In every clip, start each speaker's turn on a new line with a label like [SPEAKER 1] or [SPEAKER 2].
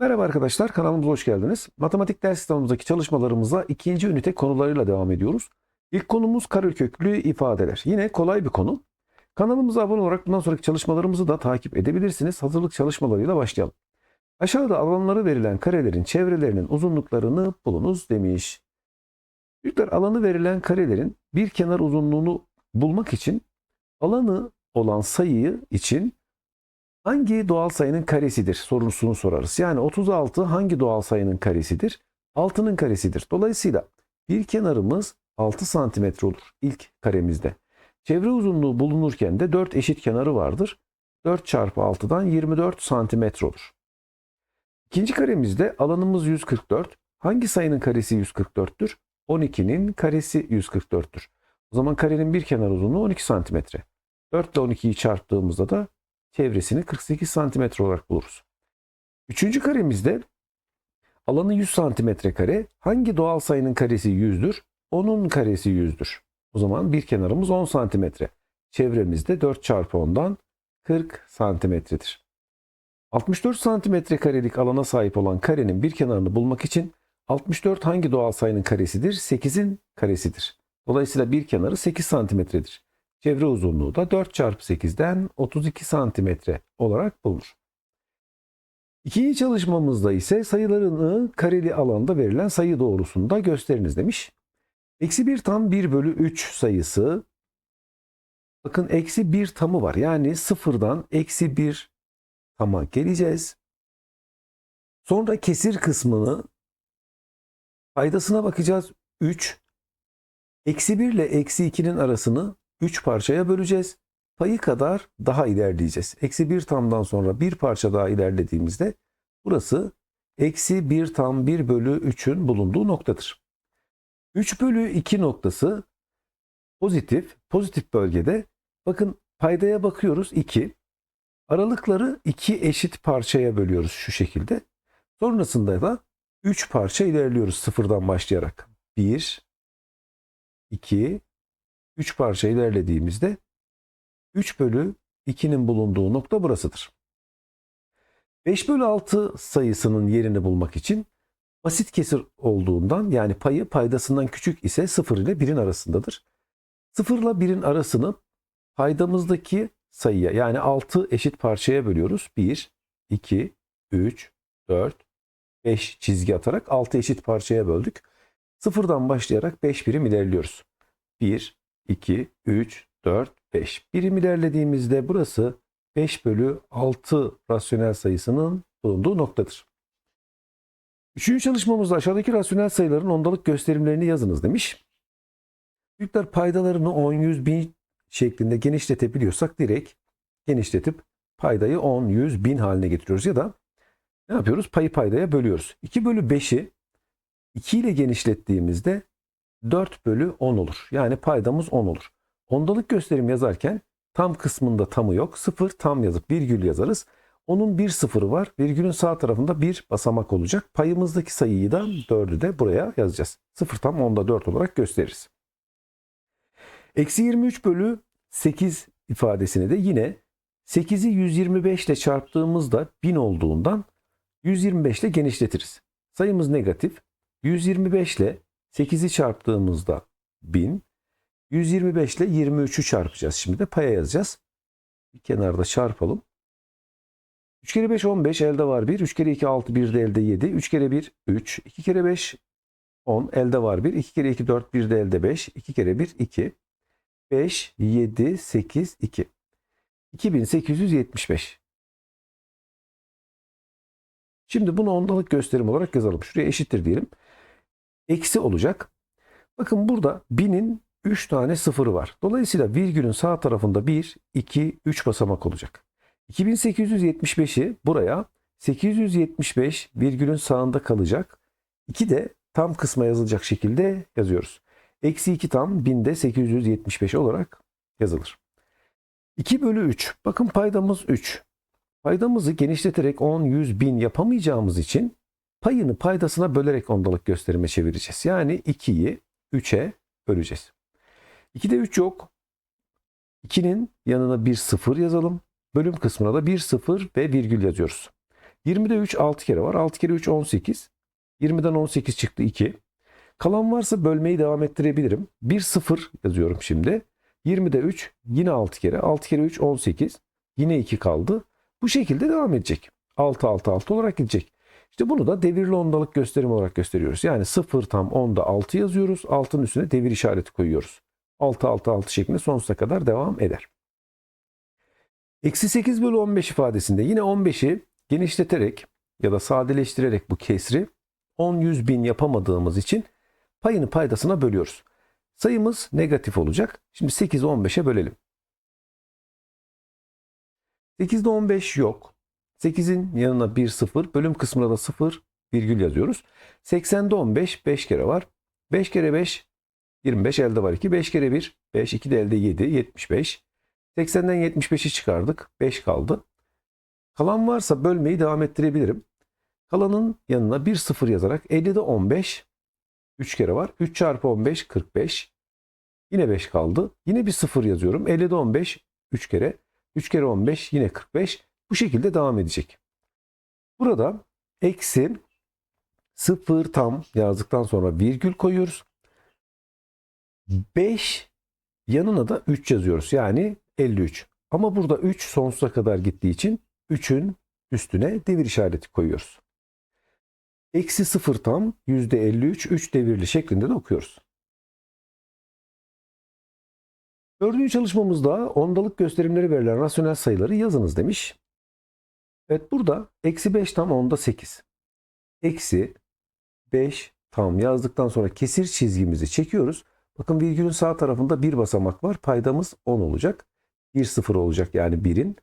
[SPEAKER 1] Merhaba arkadaşlar, kanalımıza hoş geldiniz. Matematik ders kitabımızdaki çalışmalarımıza ikinci ünite konularıyla devam ediyoruz. İlk konumuz kareköklü ifadeler. Yine kolay bir konu. Kanalımıza abone olarak bundan sonraki çalışmalarımızı da takip edebilirsiniz. Hazırlık çalışmalarıyla başlayalım. Aşağıda alanları verilen karelerin çevrelerinin uzunluklarını bulunuz demiş. Çocuklar alanı verilen karelerin bir kenar uzunluğunu bulmak için alanı olan sayıyı için Hangi doğal sayının karesidir sorusunu sorarız. Yani 36 hangi doğal sayının karesidir? 6'nın karesidir. Dolayısıyla bir kenarımız 6 santimetre olur ilk karemizde. Çevre uzunluğu bulunurken de 4 eşit kenarı vardır. 4 çarpı 6'dan 24 santimetre olur. İkinci karemizde alanımız 144. Hangi sayının karesi 144'tür? 12'nin karesi 144'tür. O zaman karenin bir kenar uzunluğu 12 santimetre. 4 ile 12'yi çarptığımızda da çevresini 48 santimetre olarak buluruz. Üçüncü karemizde alanı 100 santimetre kare. Hangi doğal sayının karesi 100'dür? Onun karesi 100'dür. O zaman bir kenarımız 10 santimetre. Çevremizde 4 çarpı 10'dan 40 santimetredir. 64 santimetre karelik alana sahip olan karenin bir kenarını bulmak için 64 hangi doğal sayının karesidir? 8'in karesidir. Dolayısıyla bir kenarı 8 santimetredir. Çevre uzunluğu da 4 çarpı 8'den 32 santimetre olarak bulunur. İkinci çalışmamızda ise sayılarını kareli alanda verilen sayı doğrusunda gösteriniz demiş. Eksi 1 tam 1 bölü 3 sayısı bakın eksi 1 tamı var. Yani sıfırdan eksi 1 tama geleceğiz. Sonra kesir kısmını paydasına bakacağız. 3 Eksi 1 ile eksi 2'nin arasını 3 parçaya böleceğiz. Payı kadar daha ilerleyeceğiz. Eksi 1 tamdan sonra bir parça daha ilerlediğimizde burası eksi 1 tam 1 bölü 3'ün bulunduğu noktadır. 3 bölü 2 noktası pozitif, pozitif bölgede bakın paydaya bakıyoruz 2. Aralıkları 2 eşit parçaya bölüyoruz şu şekilde. Sonrasında da 3 parça ilerliyoruz sıfırdan başlayarak. 1, 2, 3 parça ilerlediğimizde 3 bölü 2'nin bulunduğu nokta burasıdır. 5 bölü 6 sayısının yerini bulmak için basit kesir olduğundan yani payı paydasından küçük ise 0 ile 1'in arasındadır. 0 ile 1'in arasını paydamızdaki sayıya yani 6 eşit parçaya bölüyoruz. 1, 2, 3, 4, 5 çizgi atarak 6 eşit parçaya böldük. Sıfırdan başlayarak 5 birim ilerliyoruz. 1, 2, 3, 4, 5. Birim ilerlediğimizde burası 5 bölü 6 rasyonel sayısının bulunduğu noktadır. Üçüncü çalışmamızda aşağıdaki rasyonel sayıların ondalık gösterimlerini yazınız demiş. Büyükler paydalarını 10, 100, 1000 şeklinde genişletebiliyorsak direkt genişletip paydayı 10, 100, 1000 haline getiriyoruz. Ya da ne yapıyoruz? Payı paydaya bölüyoruz. 2 bölü 5'i 2 ile genişlettiğimizde 4 bölü 10 olur. Yani paydamız 10 olur. Ondalık gösterim yazarken tam kısmında tamı yok. Sıfır tam yazıp virgül yazarız. Onun bir sıfırı var. Virgülün sağ tarafında bir basamak olacak. Payımızdaki sayıyı da 4'ü de buraya yazacağız. Sıfır tam onda 4 olarak gösteririz. Eksi 23 bölü 8 ifadesini de yine 8'i 125 ile çarptığımızda 1000 olduğundan 125 ile genişletiriz. Sayımız negatif. 125 ile 8'i çarptığımızda 1000. 125 ile 23'ü çarpacağız. Şimdi de paya yazacağız. Bir kenarda çarpalım. 3 kere 5 15 elde var 1. 3 kere 2 6 1 de elde 7. 3 kere 1 3. 2 kere 5 10 elde var 1. 2 kere 2 4 1 de elde 5. 2 kere 1 2. 5 7 8 2. 2875. Şimdi bunu ondalık gösterim olarak yazalım. Şuraya eşittir diyelim eksi olacak. Bakın burada 1000'in 3 tane sıfırı var. Dolayısıyla virgülün sağ tarafında 1, 2, 3 basamak olacak. 2875'i buraya 875 virgülün sağında kalacak. 2 de tam kısma yazılacak şekilde yazıyoruz. Eksi 2 tam 1000'de 875 olarak yazılır. 2 bölü 3. Bakın paydamız 3. Paydamızı genişleterek 10, 100, 1000 yapamayacağımız için payını paydasına bölerek ondalık gösterime çevireceğiz. Yani 2'yi 3'e böleceğiz. 2'de 3 yok. 2'nin yanına bir sıfır yazalım. Bölüm kısmına da bir sıfır ve virgül yazıyoruz. 20'de 3 6 kere var. 6 kere 3 18. 20'den 18 çıktı 2. Kalan varsa bölmeyi devam ettirebilirim. 1 0 yazıyorum şimdi. 20'de 3 yine 6 kere. 6 kere 3 18. Yine 2 kaldı. Bu şekilde devam edecek. 6 6 6 olarak gidecek. İşte bunu da devirli ondalık gösterim olarak gösteriyoruz. Yani 0 tam 10'da 6 yazıyoruz. Altın üstüne devir işareti koyuyoruz. 6 6 6 şeklinde sonsuza kadar devam eder. Eksi 8 bölü 15 ifadesinde yine 15'i genişleterek ya da sadeleştirerek bu kesri 10 100 bin yapamadığımız için payını paydasına bölüyoruz. Sayımız negatif olacak. Şimdi 8'i 15'e bölelim. 8'de 15 yok. 8'in yanına 1 0, bölüm kısmına da 0 virgül yazıyoruz. 80'de 15 5 kere var. 5 kere 5 25 elde var 2. 5 kere 1 5 2 de elde 7 75. 80'den 75'i çıkardık. 5 kaldı. Kalan varsa bölmeyi devam ettirebilirim. Kalanın yanına 1 0 yazarak 50'de 15 3 kere var. 3 çarpı 15 45. Yine 5 kaldı. Yine bir 0 yazıyorum. 50'de 15 3 kere. 3 kere 15 yine 45. Bu şekilde devam edecek. Burada eksi 0 tam yazdıktan sonra virgül koyuyoruz. 5 yanına da 3 yazıyoruz. Yani 53. Ama burada 3 sonsuza kadar gittiği için 3'ün üstüne devir işareti koyuyoruz. Eksi 0 tam %53 3 devirli şeklinde de okuyoruz. Dördüncü çalışmamızda ondalık gösterimleri verilen rasyonel sayıları yazınız demiş. Evet burada eksi 5 tam onda 8. Eksi 5 tam yazdıktan sonra kesir çizgimizi çekiyoruz. Bakın virgülün sağ tarafında bir basamak var. Paydamız 10 olacak. 1 0 olacak yani 1'in.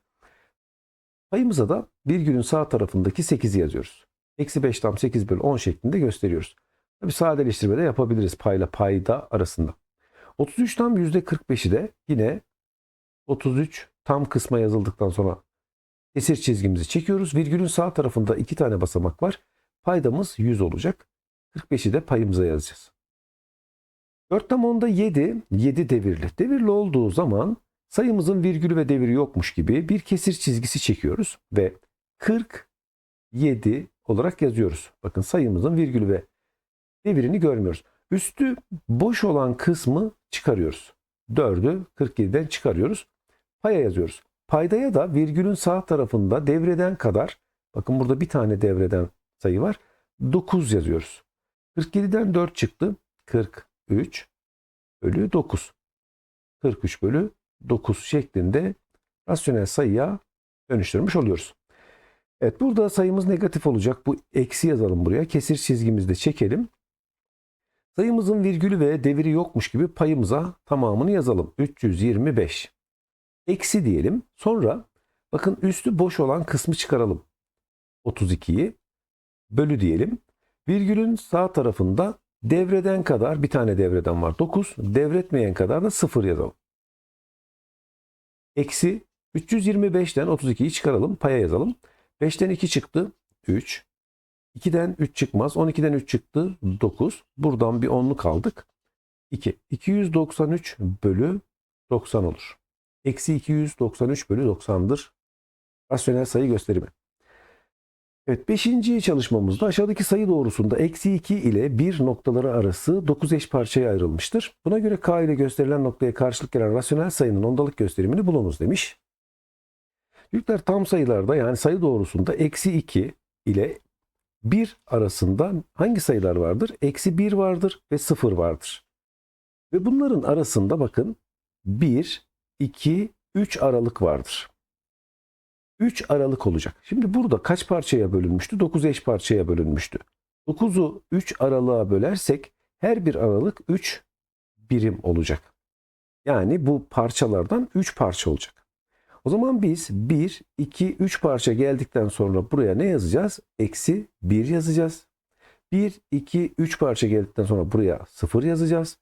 [SPEAKER 1] Payımıza da virgülün sağ tarafındaki 8'i yazıyoruz. Eksi 5 tam 8 bölü 10 şeklinde gösteriyoruz. Tabi sadeleştirme de yapabiliriz payla payda arasında. 33 tam %45'i de yine 33 tam kısma yazıldıktan sonra kesir çizgimizi çekiyoruz. Virgülün sağ tarafında iki tane basamak var. Paydamız 100 olacak. 45'i de payımıza yazacağız. 4 tam 10'da 7, 7 devirli. Devirli olduğu zaman sayımızın virgülü ve deviri yokmuş gibi bir kesir çizgisi çekiyoruz ve 47 olarak yazıyoruz. Bakın sayımızın virgülü ve devirini görmüyoruz. Üstü boş olan kısmı çıkarıyoruz. 4'ü 47'den çıkarıyoruz. Paya yazıyoruz. Paydaya da virgülün sağ tarafında devreden kadar bakın burada bir tane devreden sayı var. 9 yazıyoruz. 47'den 4 çıktı. 43 bölü 9. 43 bölü 9 şeklinde rasyonel sayıya dönüştürmüş oluyoruz. Evet burada sayımız negatif olacak. Bu eksi yazalım buraya. Kesir çizgimizi de çekelim. Sayımızın virgülü ve deviri yokmuş gibi payımıza tamamını yazalım. 325. Eksi diyelim. Sonra bakın üstü boş olan kısmı çıkaralım. 32'yi bölü diyelim. Virgülün sağ tarafında devreden kadar bir tane devreden var 9. Devretmeyen kadar da 0 yazalım. Eksi 325'ten 32'yi çıkaralım. Paya yazalım. 5'ten 2 çıktı. 3. 2'den 3 çıkmaz. 12'den 3 çıktı. 9. Buradan bir 10'lu kaldık. 2. 293 bölü 90 olur. Eksi 293 bölü 90'dır. Rasyonel sayı gösterimi. Evet 5. çalışmamızda aşağıdaki sayı doğrusunda eksi 2 ile 1 noktaları arası 9 eş parçaya ayrılmıştır. Buna göre k ile gösterilen noktaya karşılık gelen rasyonel sayının ondalık gösterimini bulunuz demiş. Büyükler tam sayılarda yani sayı doğrusunda eksi 2 ile 1 arasında hangi sayılar vardır? Eksi 1 vardır ve 0 vardır. Ve bunların arasında bakın 1, 2, 3 aralık vardır. 3 aralık olacak. Şimdi burada kaç parçaya bölünmüştü? 9 eş parçaya bölünmüştü. 9'u 3 aralığa bölersek her bir aralık 3 birim olacak. Yani bu parçalardan 3 parça olacak. O zaman biz 1, 2, 3 parça geldikten sonra buraya ne yazacağız? Eksi 1 yazacağız. 1, 2, 3 parça geldikten sonra buraya 0 yazacağız.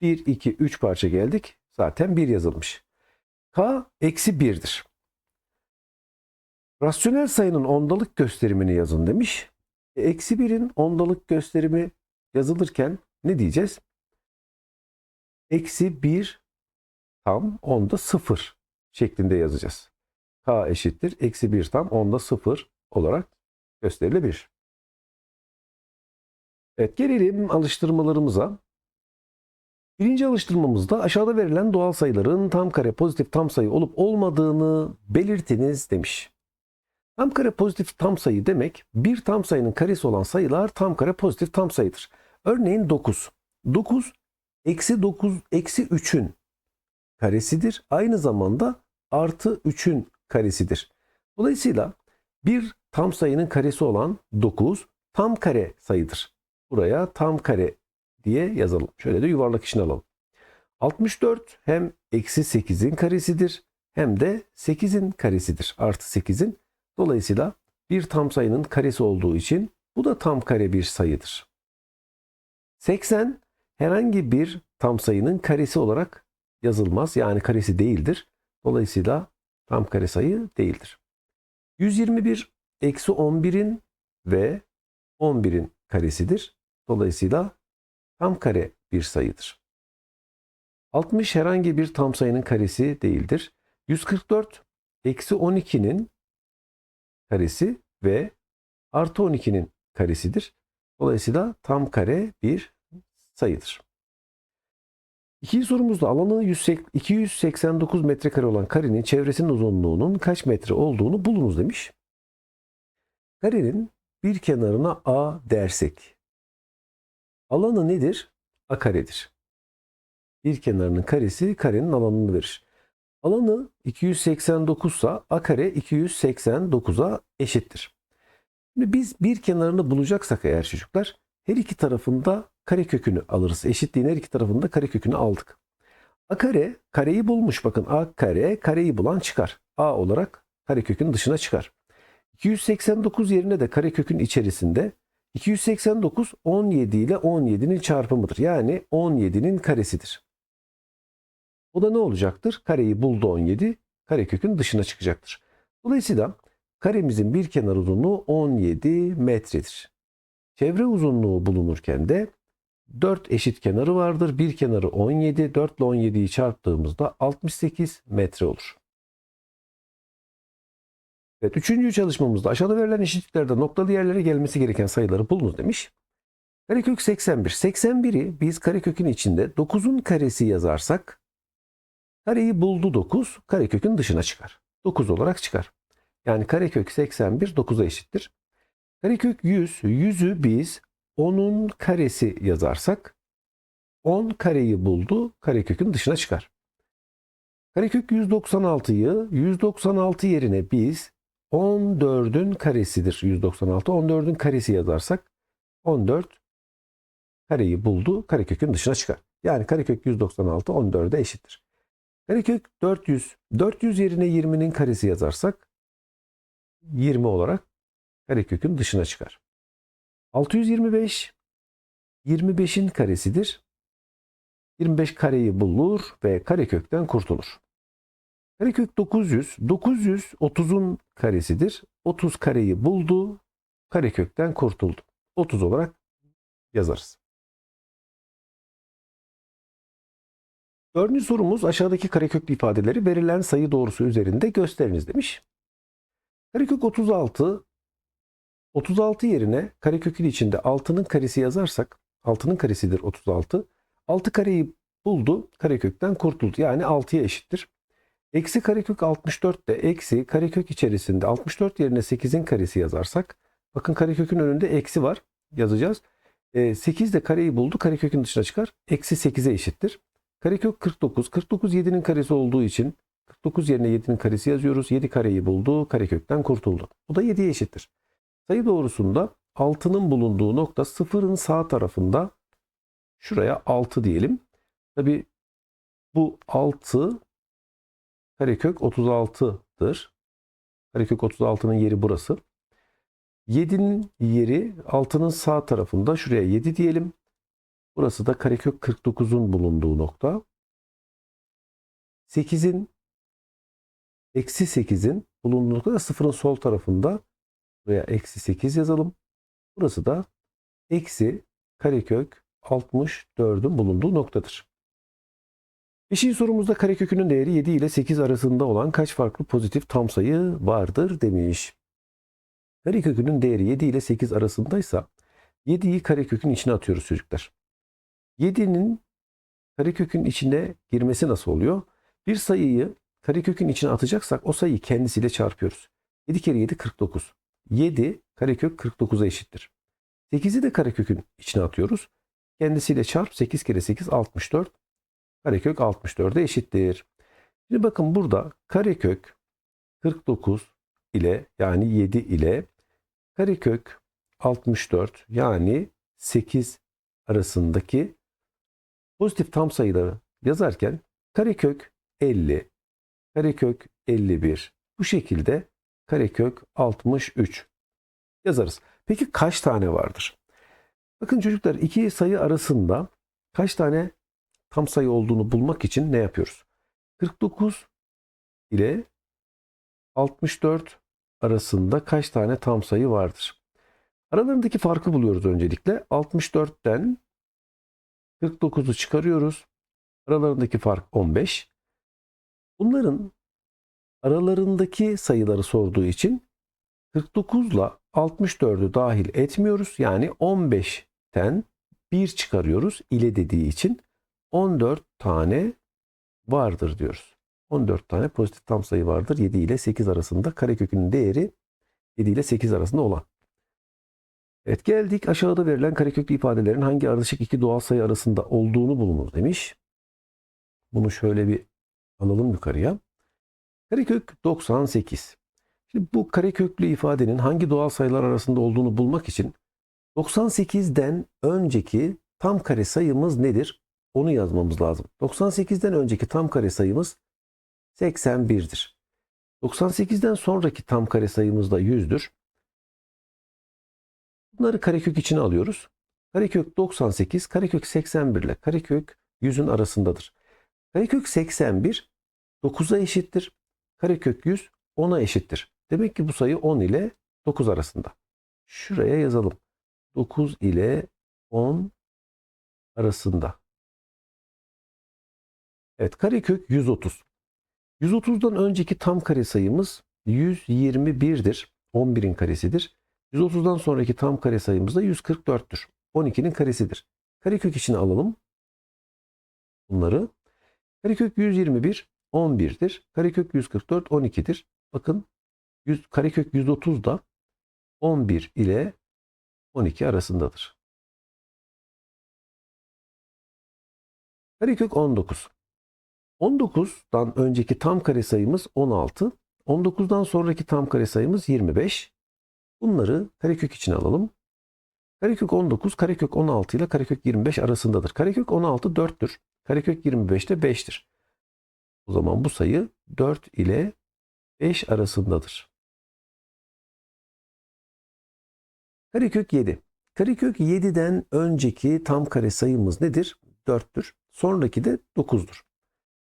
[SPEAKER 1] 1, 2, 3 parça geldik. Zaten 1 yazılmış. K eksi 1'dir. Rasyonel sayının ondalık gösterimini yazın demiş. E, Eksi 1'in ondalık gösterimi yazılırken ne diyeceğiz? Eksi 1 tam onda 0 şeklinde yazacağız. K eşittir. Eksi 1 tam onda 0 olarak gösterilebilir. Evet gelelim alıştırmalarımıza. Birinci alıştırmamızda aşağıda verilen doğal sayıların tam kare pozitif tam sayı olup olmadığını belirtiniz demiş. Tam kare pozitif tam sayı demek bir tam sayının karesi olan sayılar tam kare pozitif tam sayıdır. Örneğin 9. 9 eksi 9 eksi 3'ün karesidir. Aynı zamanda artı 3'ün karesidir. Dolayısıyla bir tam sayının karesi olan 9 tam kare sayıdır. Buraya tam kare diye yazalım. Şöyle de yuvarlak içine alalım. 64 hem eksi 8'in karesidir hem de 8'in karesidir. Artı 8'in. Dolayısıyla bir tam sayının karesi olduğu için bu da tam kare bir sayıdır. 80 herhangi bir tam sayının karesi olarak yazılmaz. Yani karesi değildir. Dolayısıyla tam kare sayı değildir. 121 eksi 11'in ve 11'in karesidir. Dolayısıyla tam kare bir sayıdır. 60 herhangi bir tam sayının karesi değildir. 144 eksi 12'nin karesi ve artı 12'nin karesidir. Dolayısıyla tam kare bir sayıdır. İkinci sorumuzda alanı 289 metrekare olan karenin çevresinin uzunluğunun kaç metre olduğunu bulunuz demiş. Karenin bir kenarına A dersek alanı nedir? A karedir. Bir kenarının karesi karenin alanını verir. Alanı 289 ise A kare 289'a eşittir. Şimdi biz bir kenarını bulacaksak eğer çocuklar her iki tarafında kare kökünü alırız. Eşitliğin her iki tarafında kare kökünü aldık. A kare kareyi bulmuş. Bakın A kare kareyi bulan çıkar. A olarak kare kökün dışına çıkar. 289 yerine de kare kökün içerisinde 289 17 ile 17'nin çarpımıdır. Yani 17'nin karesidir. O da ne olacaktır? Kareyi buldu 17, karekökün dışına çıkacaktır. Dolayısıyla karemizin bir kenar uzunluğu 17 metredir. Çevre uzunluğu bulunurken de 4 eşit kenarı vardır. Bir kenarı 17, 4 ile 17'yi çarptığımızda 68 metre olur. Evet, üçüncü çalışmamızda aşağıda verilen eşitliklerde noktalı yerlere gelmesi gereken sayıları bulunuz demiş. Karekök 81. 81'i biz karekökün içinde 9'un karesi yazarsak kareyi buldu 9, karekökün dışına çıkar. 9 olarak çıkar. Yani karekök 81 9'a eşittir. Karekök 100, 100'ü biz 10'un karesi yazarsak 10 kareyi buldu, karekökün dışına çıkar. Karekök 196'yı 196 yerine biz 14'ün karesidir 196. 14'ün karesi yazarsak 14 kareyi buldu, karekökün dışına çıkar. Yani karekök 196 14'e eşittir. Karekök 400. 400 yerine 20'nin karesi yazarsak 20 olarak karekökün dışına çıkar. 625 25'in karesidir. 25 kareyi bulur ve karekökten kurtulur. Karekök 900. 900 30'un karesidir. 30 kareyi buldu. Karekökten kurtuldu. 30 olarak yazarız. Dördüncü sorumuz aşağıdaki kareköklü ifadeleri verilen sayı doğrusu üzerinde gösteriniz demiş. Karekök 36 36 yerine karekökün içinde 6'nın karesi yazarsak 6'nın karesidir 36. 6 kareyi buldu karekökten kurtuldu. Yani 6'ya eşittir. Eksi karekök 64 de eksi karekök içerisinde 64 yerine 8'in karesi yazarsak bakın karekökün önünde eksi var yazacağız. 8 de kareyi buldu karekökün dışına çıkar. Eksi 8'e eşittir. Karekök 49. 49 7'nin karesi olduğu için 49 yerine 7'nin karesi yazıyoruz. 7 kareyi buldu. Karekökten kurtuldu. Bu da 7'ye eşittir. Sayı doğrusunda 6'nın bulunduğu nokta 0'ın sağ tarafında şuraya 6 diyelim. Tabi bu 6 karekök 36'dır. Karekök 36'nın yeri burası. 7'nin yeri 6'nın sağ tarafında şuraya 7 diyelim. Burası da karekök 49'un bulunduğu nokta. 8'in eksi 8'in bulunduğu nokta da sıfırın sol tarafında. Buraya eksi 8 yazalım. Burası da eksi karekök 64'ün bulunduğu noktadır. Beşinci sorumuzda karekökünün değeri 7 ile 8 arasında olan kaç farklı pozitif tam sayı vardır demiş. Karekökünün değeri 7 ile 8 arasındaysa 7'yi karekökün içine atıyoruz çocuklar. 7'nin karekökün içine girmesi nasıl oluyor? Bir sayıyı karekökün içine atacaksak o sayıyı kendisiyle çarpıyoruz. 7 kere 7 49. 7 karekök 49'a eşittir. 8'i de karekökün içine atıyoruz. Kendisiyle çarp 8 kere 8 64. Karekök 64'e eşittir. Şimdi bakın burada karekök 49 ile yani 7 ile karekök 64 yani 8 arasındaki pozitif tam sayıları yazarken karekök 50, karekök 51 bu şekilde karekök 63 yazarız. Peki kaç tane vardır? Bakın çocuklar iki sayı arasında kaç tane tam sayı olduğunu bulmak için ne yapıyoruz? 49 ile 64 arasında kaç tane tam sayı vardır? Aralarındaki farkı buluyoruz öncelikle. 64'ten 49'u çıkarıyoruz. Aralarındaki fark 15. Bunların aralarındaki sayıları sorduğu için 49 ile 64'ü dahil etmiyoruz. Yani 15'ten 1 çıkarıyoruz ile dediği için 14 tane vardır diyoruz. 14 tane pozitif tam sayı vardır 7 ile 8 arasında karekökünün değeri 7 ile 8 arasında olan. Evet geldik aşağıda verilen kareköklü ifadelerin hangi ardışık iki doğal sayı arasında olduğunu bulunur demiş. Bunu şöyle bir alalım yukarıya. Karekök 98. Şimdi bu kareköklü ifadenin hangi doğal sayılar arasında olduğunu bulmak için 98'den önceki tam kare sayımız nedir? Onu yazmamız lazım. 98'den önceki tam kare sayımız 81'dir. 98'den sonraki tam kare sayımız da 100'dür. Bunları karekök içine alıyoruz. Karekök 98, karekök 81 ile karekök 100'ün arasındadır. Karekök 81 9'a eşittir. Karekök 100 10'a eşittir. Demek ki bu sayı 10 ile 9 arasında. Şuraya yazalım. 9 ile 10 arasında. Evet karekök 130. 130'dan önceki tam kare sayımız 121'dir. 11'in karesidir. 130'dan sonraki tam kare sayımız da 144'tür. 12'nin karesidir. Karekök içine alalım. Bunları. Karekök 121 11'dir. Karekök 144 12'dir. Bakın 100, karekök 130 da 11 ile 12 arasındadır. Karekök 19. 19'dan önceki tam kare sayımız 16. 19'dan sonraki tam kare sayımız 25. Bunları karekök için alalım. Karekök 19, karekök 16 ile karekök 25 arasındadır. Karekök 16 4'tür. Karekök 25 de 5'tir. O zaman bu sayı 4 ile 5 arasındadır. Karekök 7. Karekök 7'den önceki tam kare sayımız nedir? 4'tür. Sonraki de 9'dur.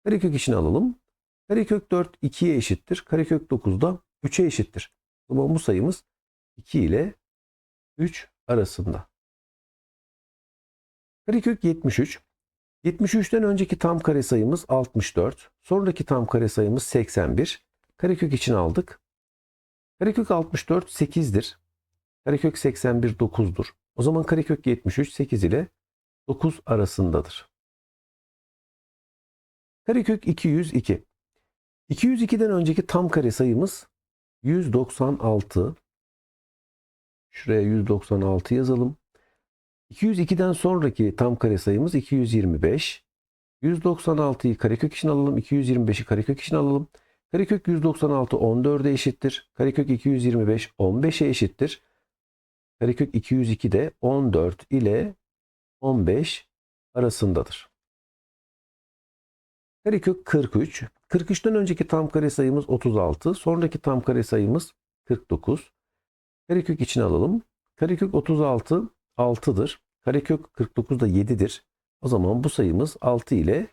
[SPEAKER 1] Karekök içine alalım. Karekök 4 2'ye eşittir. Karekök 9 da 3'e eşittir. O zaman bu sayımız 2 ile 3 arasında. Karekök 73. 73'ten önceki tam kare sayımız 64. Sonraki tam kare sayımız 81. Karekök için aldık. Karekök 64 8'dir. Karekök 81 9'dur. O zaman karekök 73 8 ile 9 arasındadır. Karekök 202. 202'den önceki tam kare sayımız 196. Şuraya 196 yazalım. 202'den sonraki tam kare sayımız 225. 196'yı karekök için alalım. 225'i karekök için alalım. Karekök 196 14'e eşittir. Karekök 225 15'e eşittir. Karekök 202 de 14 ile 15 arasındadır. Karekök 43. 43'ten önceki tam kare sayımız 36. Sonraki tam kare sayımız 49. Karekök içine alalım. Karekök 36 6'dır. Karekök 49 da 7'dir. O zaman bu sayımız 6 ile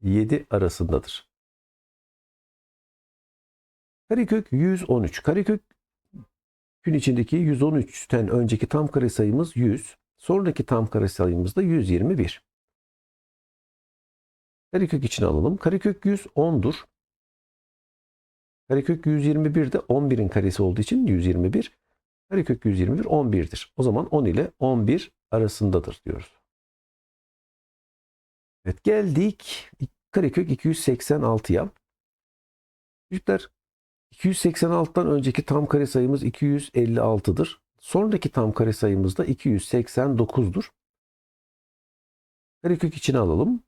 [SPEAKER 1] 7 arasındadır. Karekök 113. Karekök gün içindeki 113'ten önceki tam kare sayımız 100. Sonraki tam kare sayımız da 121. Karekök içine alalım. Karekök 100 10'dur. Karekök 121 de 11'in karesi olduğu için 121. Karekök 121 11'dir. O zaman 10 ile 11 arasındadır diyoruz. Evet geldik karekök 286'ya. Çocuklar 286'dan önceki tam kare sayımız 256'dır. Sonraki tam kare sayımız da 289'dur. Karekök içine alalım.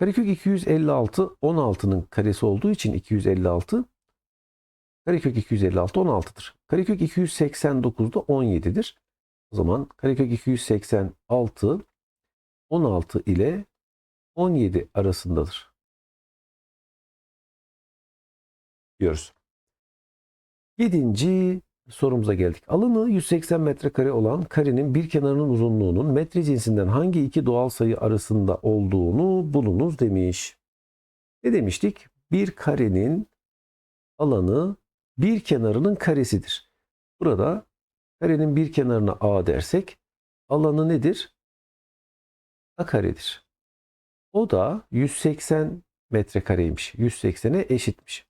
[SPEAKER 1] Karekök 256 16'nın karesi olduğu için 256 karekök 256 16'dır. Karekök 289 da 17'dir. O zaman karekök 286 16 ile 17 arasındadır. Diyoruz. Yedinci sorumuza geldik. Alanı 180 metrekare olan karenin bir kenarının uzunluğunun metre cinsinden hangi iki doğal sayı arasında olduğunu bulunuz demiş. Ne demiştik? Bir karenin alanı bir kenarının karesidir. Burada karenin bir kenarına a dersek alanı nedir? a karedir. O da 180 metrekareymiş. 180'e eşitmiş.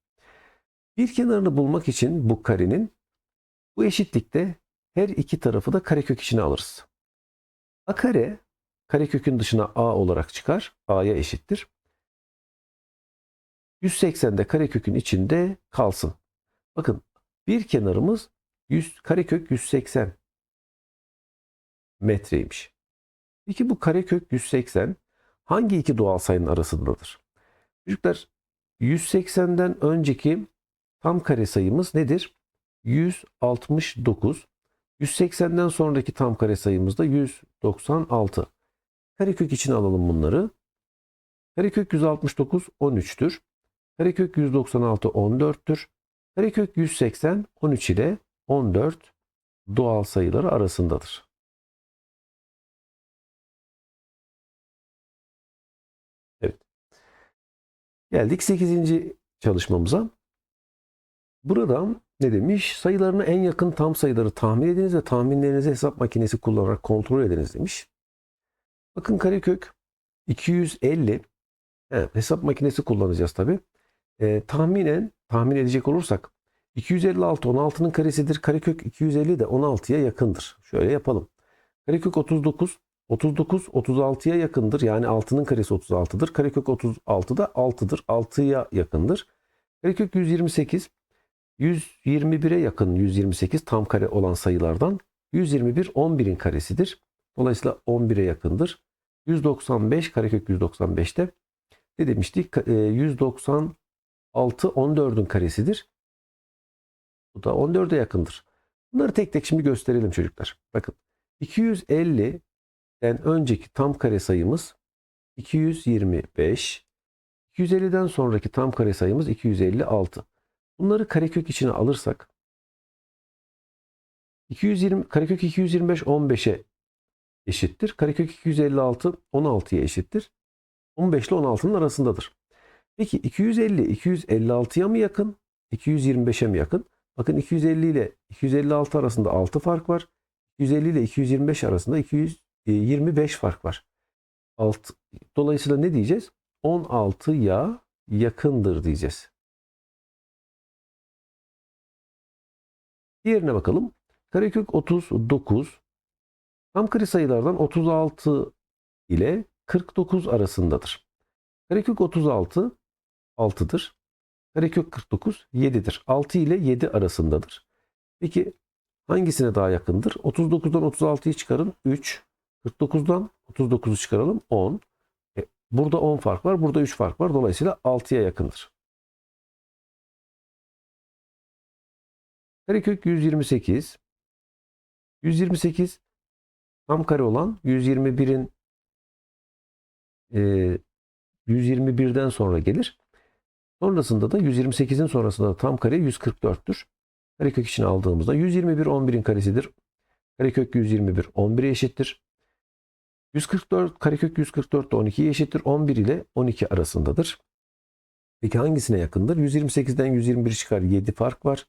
[SPEAKER 1] Bir kenarını bulmak için bu karenin bu eşitlikte her iki tarafı da karekök içine alırız. A kare karekökün dışına a olarak çıkar. a'ya eşittir. 180 de karekökün içinde kalsın. Bakın bir kenarımız 100 karekök 180 metreymiş. Peki bu karekök 180 hangi iki doğal sayının arasındadır? Çocuklar 180'den önceki tam kare sayımız nedir? 169. 180'den sonraki tam kare sayımız da 196. Karekök için alalım bunları. Karekök 169 13'tür. Karekök 196 14'tür. Karekök 180 13 ile 14 doğal sayıları arasındadır. Evet. Geldik 8. çalışmamıza. Burada ne demiş? Sayılarına en yakın tam sayıları tahmin ediniz ve tahminlerinizi hesap makinesi kullanarak kontrol ediniz demiş. Bakın karekök 250 evet, hesap makinesi kullanacağız tabi. Ee, tahminen tahmin edecek olursak 256 16'nın karesidir. Karekök 250 de 16'ya yakındır. Şöyle yapalım. Karekök 39 39 36'ya yakındır. Yani 6'nın karesi 36'dır. Karekök 36 da 6'dır. 6'ya yakındır. Karekök 128 121'e yakın 128 tam kare olan sayılardan 121 11'in karesidir. Dolayısıyla 11'e yakındır. 195 karekök 195'te ne demiştik? 196 14'ün karesidir. Bu da 14'e yakındır. Bunları tek tek şimdi gösterelim çocuklar. Bakın 250'den önceki tam kare sayımız 225. 250'den sonraki tam kare sayımız 256. Bunları karekök içine alırsak 220 karekök 225 15'e eşittir. Karekök 256 16'ya eşittir. 15 ile 16'nın arasındadır. Peki 250 256'ya mı yakın? 225'e mi yakın? Bakın 250 ile 256 arasında 6 fark var. 250 ile 225 arasında 225 fark var. 6, dolayısıyla ne diyeceğiz? 16'ya yakındır diyeceğiz. Diğerine bakalım. Karekök 39 tam kare sayılardan 36 ile 49 arasındadır. Karekök 36 6'dır. Karekök 49 7'dir. 6 ile 7 arasındadır. Peki hangisine daha yakındır? 39'dan 36'yı çıkarın 3. 49'dan 39'u çıkaralım 10. E, burada 10 fark var. Burada 3 fark var. Dolayısıyla 6'ya yakındır. Karekök 128. 128 tam kare olan 121'in e, 121'den sonra gelir. Sonrasında da 128'in sonrasında da tam kare 144'tür. Karekök için aldığımızda 121 11'in karesidir. Karekök 121 11'e eşittir. 144 karekök 144 de 12'ye eşittir. 11 ile 12 arasındadır. Peki hangisine yakındır? 128'den 121 çıkar 7 fark var.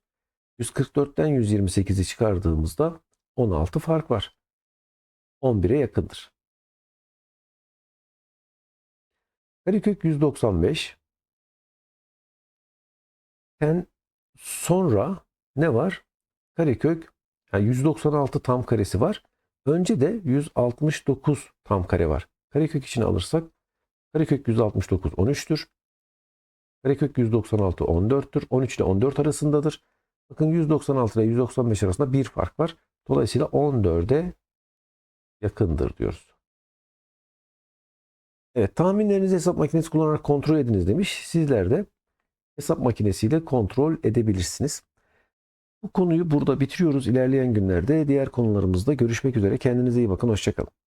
[SPEAKER 1] 144'ten 128'i çıkardığımızda 16 fark var. 11'e yakındır. Karekök 195 ten sonra ne var? karekök yani 196 tam karesi var. Önce de 169 tam kare var. Karekök içine alırsak karekök 169 13'tür. Karekök 196 14'tür. 13 ile 14 arasındadır. Bakın 196 ile 195 arasında bir fark var. Dolayısıyla 14'e yakındır diyoruz. Evet tahminlerinizi hesap makinesi kullanarak kontrol ediniz demiş. Sizler de hesap makinesiyle kontrol edebilirsiniz. Bu konuyu burada bitiriyoruz. İlerleyen günlerde diğer konularımızda görüşmek üzere. Kendinize iyi bakın. Hoşçakalın.